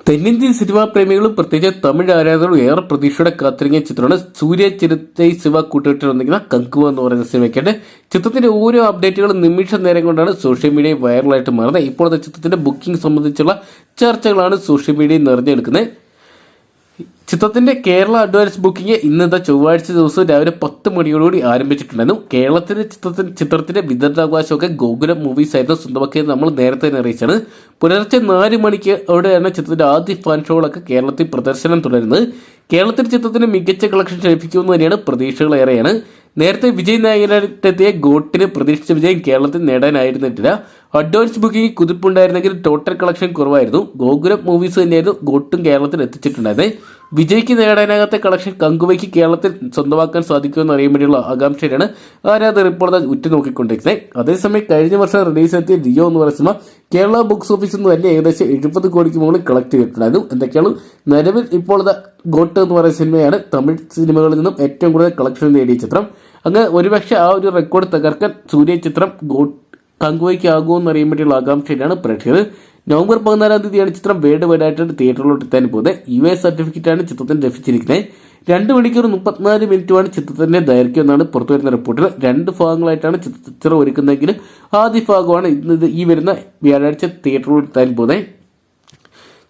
തെന്നിന്ത്യൻ സിനിമാ പ്രേമികളും പ്രത്യേകിച്ച് തമിഴ് ആരാധകരും ഏറെ പ്രതീക്ഷയോടെ കാത്തിറങ്ങിയ ചിത്രമാണ് സൂര്യ ചിരത്തെ ശിവ കൂട്ടുകെട്ടിൽ വന്നിരിക്കുന്ന കങ്കുവ എന്ന് പറയുന്ന സിനിമയ്ക്കായിട്ട്. ചിത്രത്തിന്റെ ഓരോ അപ്ഡേറ്റുകളും നിമിഷ നേരം കൊണ്ടാണ് സോഷ്യൽ മീഡിയ വൈറലായിട്ട് മാറുന്നത്. ഇപ്പോഴത്തെ ചിത്രത്തിന്റെ ബുക്കിംഗ് സംബന്ധിച്ചുള്ള ചർച്ചകളാണ് സോഷ്യൽ മീഡിയയിൽ നിറഞ്ഞെടുക്കുന്നത്. ചിത്രത്തിന്റെ കേരള അഡ്വാൻസ് ബുക്കിംഗ് ഇന്നത്തെ ചൊവ്വാഴ്ച ദിവസം രാവിലെ പത്ത് മണിയോടുകൂടി ആരംഭിച്ചിട്ടുണ്ടായിരുന്നു. കേരളത്തിന്റെ ചിത്രത്തിന് ചിത്രത്തിന്റെ വിതരണാവകാശമൊക്കെ ഗോകുലം മൂവീസ് ആയിരുന്നു. സ്വന്തമാക്കിയത് നമ്മൾ നേരത്തെ തന്നെ അറിയിച്ചാണ് പുലർച്ചെ നാല് മണിക്ക് അവിടെയാണ് ചിത്രത്തിന്റെ ആദ്യ ഫാൻ ഷോകളൊക്കെ കേരളത്തിൽ പ്രദർശനം തുടരുന്നത്. കേരളത്തിൽ ചിത്രത്തിന് മികച്ച കളക്ഷൻ ലഭിക്കുമെന്ന് തന്നെയാണ് പ്രതീക്ഷകൾ ഏറെയാണ്. നേരത്തെ വിജയ് നായകനായിട്ടെത്തിയ ഗോട്ടിന് പ്രതീക്ഷിച്ച വിജയം കേരളത്തിൽ നേടാനായിരുന്നിട്ടില്ല. അഡ്വാൻസ് ബുക്കിംഗ് കുതിപ്പുണ്ടായിരുന്നെങ്കിൽ ടോട്ടൽ കളക്ഷൻ കുറവായിരുന്നു. ഗോകുലം മൂവീസ് തന്നെയായിരുന്നു ഗോട്ടും കേരളത്തിൽ എത്തിച്ചിട്ടുണ്ടായിരുന്നത്. വിജയ്ക്ക് നേടാനാകാത്ത കളക്ഷൻ കങ്കുവയ്ക്ക് കേരളത്തിൽ സ്വന്തമാക്കാൻ സാധിക്കുമെന്ന് അറിയാൻ വേണ്ടിയുള്ള ആകാംക്ഷയിലാണ് ഇപ്പോൾ അത് ഉറ്റുനോക്കിക്കൊണ്ടിരിക്കുന്നത്. അതേസമയം കഴിഞ്ഞ വർഷം റിലീസ് എത്തിയ ലിയോ എന്ന് പറയുന്ന കേരള ബോക്സ് ഓഫീസിൽ നിന്ന് തന്നെ ഏകദേശം എഴുപത് കോടിക്ക് മുകളിൽ കളക്ട് ചെയ്തിട്ടുണ്ടായിരുന്നു. എന്തൊക്കെയാണ് നിലവിൽ ഇപ്പോൾ ഗോട്ട് എന്ന് പറയുന്ന സിനിമയാണ്. തമിഴ് സിനിമകളിൽ നിന്നും ഏറ്റവും കൂടുതൽ കളക്ഷൻ നേടിയ ചിത്രം. അങ്ങ് ഒരുപക്ഷെ ആ ഒരു റെക്കോർഡ് തകർക്കാൻ സൂര്യ ചിത്രം ഗോട്ട് കങ്കുവയ്ക്ക് ആകുമെന്ന് അറിയാൻ വേണ്ടിയുള്ള ആകാംക്ഷയിലാണ് പ്രേക്ഷകർ. നവംബർ പതിനാലാം തീയതിയാണ് ചിത്രം വൈഡ് ആയിട്ട് തിയേറ്ററിലോട്ട് എത്താൻ പോകുന്നത്. യു എസ് സർട്ടിഫിക്കറ്റാണ് ചിത്രത്തിന് ലഭിച്ചിരിക്കുന്നത്. രണ്ട് മണിക്കൂർ മുപ്പത്തിനാല് മിനിറ്റുമാണ് ചിത്രത്തിന്റെ ദൈർഘ്യം എന്നാണ് പുറത്തുവരുന്ന റിപ്പോർട്ടിൽ രണ്ട് ഭാഗങ്ങളായിട്ടാണ് ചിത്രം ഒരുക്കുന്നതെങ്കിൽ ആദ്യ ഭാഗമാണ് ഇന്ന് ഈ വരുന്ന വ്യാഴാഴ്ച തിയേറ്ററിലോട്ട് എത്താൻ പോകുന്നത്.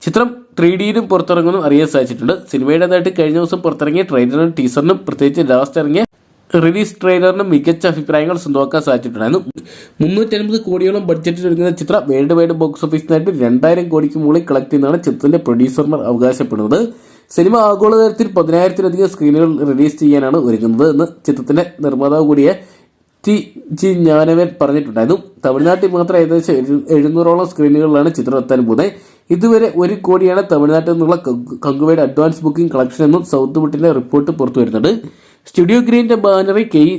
ചിത്രം ത്രീ ഡിയിലും പുറത്തിറങ്ങുമെന്നും അറിയാൻ സാധിച്ചിട്ടുണ്ട്. സിനിമയുടേതായിട്ട് കഴിഞ്ഞ ദിവസം പുറത്തിറങ്ങിയ ട്രെയിലറിനും ടീസറിനും പ്രത്യേകിച്ച് ലാസ്റ്റ് ഇറങ്ങിയ റിലീസ് ട്രെയിലറിന് മികച്ച അഭിപ്രായങ്ങൾ സ്വന്തമാക്കാൻ സാധിച്ചിട്ടുണ്ടായിരുന്നു. മുന്നൂറ്റി അൻപത് കോടിയോളം ബഡ്ജറ്റിൽ ഒരുങ്ങുന്ന ചിത്രം വേൾഡ് വൈഡ് ബോക്സ് ഓഫീസിനായിട്ട് രണ്ടായിരം കോടിക്ക് മുകളിൽ കളക്ട് ചെയ്യുന്നതാണ് ചിത്രത്തിന്റെ പ്രൊഡ്യൂസർമാർ അവകാശപ്പെടുന്നത്. സിനിമ ആഗോളതലത്തിൽ പതിനായിരത്തിലധികം സ്ക്രീനുകൾ റിലീസ് ചെയ്യാനാണ് ഒരുങ്ങുന്നത് എന്ന് ചിത്രത്തിന്റെ നിർമ്മാതാവ് കൂടിയ ടി. ജി. ജ്ഞാനവൻ പറഞ്ഞിട്ടുണ്ടായിരുന്നു. തമിഴ്നാട്ടിൽ മാത്രം ഏകദേശം എഴു- എഴുന്നൂറോളം സ്ക്രീനുകളിലാണ് ചിത്രം എത്താൻ പോകുന്നത്. ഇതുവരെ ഒരു കോടിയാണ് തമിഴ്നാട്ടിൽ നിന്നുള്ള കങ്കുവയുടെ അഡ്വാൻസ് ബുക്കിംഗ് കളക്ഷൻ എന്നും സൗത്ത് ബുട്ടിന്റെ റിപ്പോർട്ട് പുറത്തു വരുന്നുണ്ട് സ്റ്റുഡിയോ ഗ്രീനിന്റെ ബാനറി കെ ഇ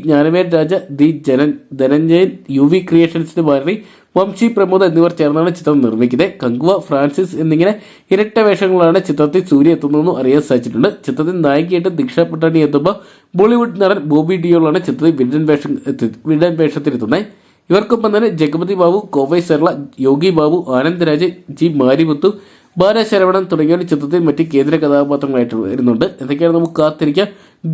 രാജ ദി ജനൻ ധനഞ്ജയൻ യു വി ക്രിയേഷൻസിന്റെ ബാനറി വംശി പ്രമോദ് എന്നിവർ ചേർന്നാണ് ചിത്രം നിർമ്മിക്കുന്നത്. കങ്കുവ ഫ്രാൻസിസ് എന്നിങ്ങനെ ഇരട്ട വേഷങ്ങളാണ് ചിത്രത്തിൽ സൂര്യ എത്തുന്നതെന്നും അറിയാൻ സാധിച്ചിട്ടുണ്ട്. ചിത്രത്തിൽ നായികയായിട്ട് ദീക്ഷ പട്ടാണി എത്തുമ്പോൾ ബോളിവുഡ് നടൻ ബോബി ഡിയോളാണ് ചിത്രത്തിൽ വില്ലൻ വേഷം വില്ലൻ വേഷത്തിലെത്തുന്നത്. ഇവർക്കൊപ്പം തന്നെ ജഗപതി ബാബു കോവൈ സർള യോഗി ബാബു ആനന്ദ് രാജ് ജി മാരിമുത്തു ബാലശരവണൻ ഒരു ചിത്രത്തിൽ മറ്റ് കേന്ദ്ര കഥാപാത്രങ്ങളായിട്ട് വരുന്നുണ്ട്. എന്തൊക്കെയാണ് നമുക്ക് കാത്തിരിക്കാം.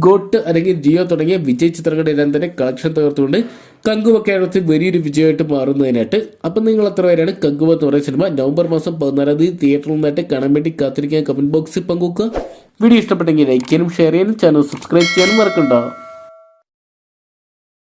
ഗോട്ട് അല്ലെങ്കിൽ ജിയോ തുടങ്ങിയ വിജയ് ചിത്രങ്ങളുടെ എല്ലാം തന്നെ കളക്ഷൻ തകർത്തുകൊണ്ട് കങ്കുവ കേരളത്തിൽ വലിയൊരു വിജയമായിട്ട് മാറുന്നതിനായിട്ട്. അപ്പം നിങ്ങൾ എത്ര പേരാണ് കങ്കുവ എന്ന് പറയുന്ന സിനിമ നവംബർ മാസം പതിനാലാം തീയതി തിയേറ്ററിൽ നിന്നായിട്ട് കാണാൻ വേണ്ടി കാത്തിരിക്കാൻ കമന്റ് ബോക്സിൽ പങ്കുവെക്കുക. വീഡിയോ ഇഷ്ടപ്പെട്ടെങ്കിൽ ലൈക്ക് ചെയ്യാനും ഷെയർ ചെയ്യാനും ചാനൽ സബ്സ്ക്രൈബ് ചെയ്യാനും മറക്കണ്ട.